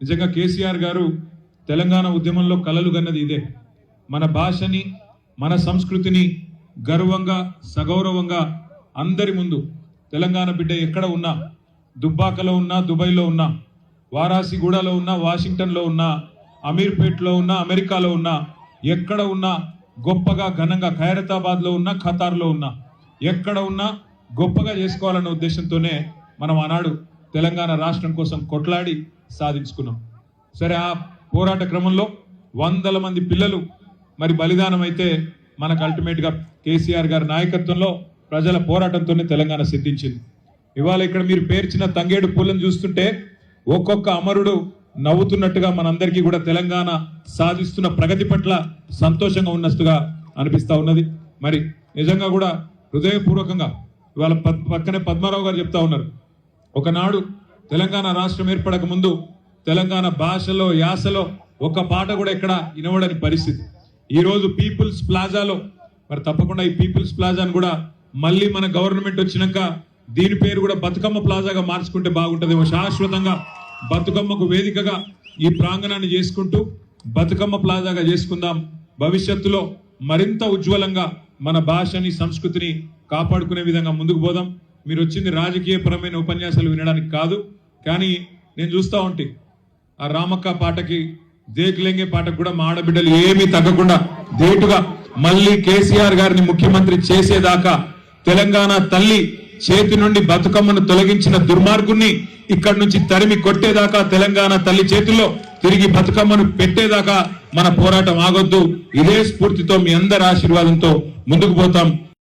నిజంగా కేసీఆర్ గారు తెలంగాణ ఉద్యమంలో కలలు గన్నది ఇదే. మన భాషని మన సంస్కృతిని గర్వంగా సగౌరవంగా అందరి ముందు తెలంగాణ బిడ్డ ఎక్కడ ఉన్నా దుబ్బాకలో ఉన్నా దుబాయ్లో ఉన్నా వారాసిగూడలో ఉన్నా వాషింగ్టన్లో ఉన్నా అమీర్పేట్లో ఉన్నా అమెరికాలో ఉన్నా ఎక్కడ ఉన్నా గొప్పగా ఘనంగా ఖైరతాబాద్లో ఉన్నా ఖతార్లో ఉన్నా ఎక్కడ ఉన్నా గొప్పగా చేసుకోవాలన్న ఉద్దేశంతోనే మనం ఆనాడు తెలంగాణ రాష్ట్రం కోసం కొట్లాడి సాధించుకున్నాం. సరే ఆ పోరాట క్రమంలో వందల మంది పిల్లలు మరి బలిదానం అయితే మనకు అల్టిమేట్గా కేసీఆర్ గారి నాయకత్వంలో ప్రజల పోరాటంతోనే తెలంగాణ సిద్ధించింది. ఇవాళ ఇక్కడ మీరు పేర్చిన తంగేడు పూలను చూస్తుంటే ఒక్కొక్క అమరుడు నవ్వుతున్నట్టుగా మనందరికీ కూడా తెలంగాణ సాధిస్తున్న ప్రగతి పట్ల సంతోషంగా ఉన్నట్టుగా అనిపిస్తూ ఉన్నది. మరి నిజంగా కూడా హృదయపూర్వకంగా ఇవాళ పక్కనే పద్మారావు గారు చెప్తా ఉన్నారు. ఒకనాడు తెలంగాణ రాష్ట్రం ఏర్పడక ముందు తెలంగాణ భాషలో యాసలో ఒక్క పాట కూడా ఎక్కడ వినవడని పరిస్థితి. ఈరోజు పీపుల్స్ ప్లాజాలో మరి తప్పకుండా ఈ పీపుల్స్ ప్లాజాను కూడా మళ్ళీ మన గవర్నమెంట్ వచ్చినాక దీని పేరు కూడా బతుకమ్మ ప్లాజాగా మార్చుకుంటే బాగుంటదేమో. శాశ్వతంగా బతుకమ్మకు వేదికగా ఈ ప్రాంగణాన్ని చేసుకుంటూ బతుకమ్మ ప్లాజాగా చేసుకుందాం. భవిష్యత్తులో మరింత ఉజ్వలంగా మన భాషని సంస్కృతిని కాపాడుకునే విధంగా ముందుకు పోదాం. మీరు వచ్చింది రాజకీయపరమైన ఉపన్యాసాలు వినడానికి కాదు. కానీ నేను చూస్తా ఉంటే. ఆ రామక్క పాటకి దేకులెంగే పాటకు కూడా మా ఆడబిడ్డలు ఏమీ తగ్గకుండా దేటుగా మళ్ళీ కేసీఆర్ గారిని ముఖ్యమంత్రి చేసేదాకా తెలంగాణ తల్లి చేతి నుండి బతుకమ్మను తొలగించిన దుర్మార్గుణ్ణి ఇక్కడి నుంచి తరిమి కొట్టేదాకా తెలంగాణ తల్లి చేతుల్లో తిరిగి బతుకమ్మను పెట్టేదాకా మన పోరాటం ఆగొద్దు. ఇదే స్ఫూర్తితో మీ అందరి ఆశీర్వాదంతో ముందుకు పోతాం.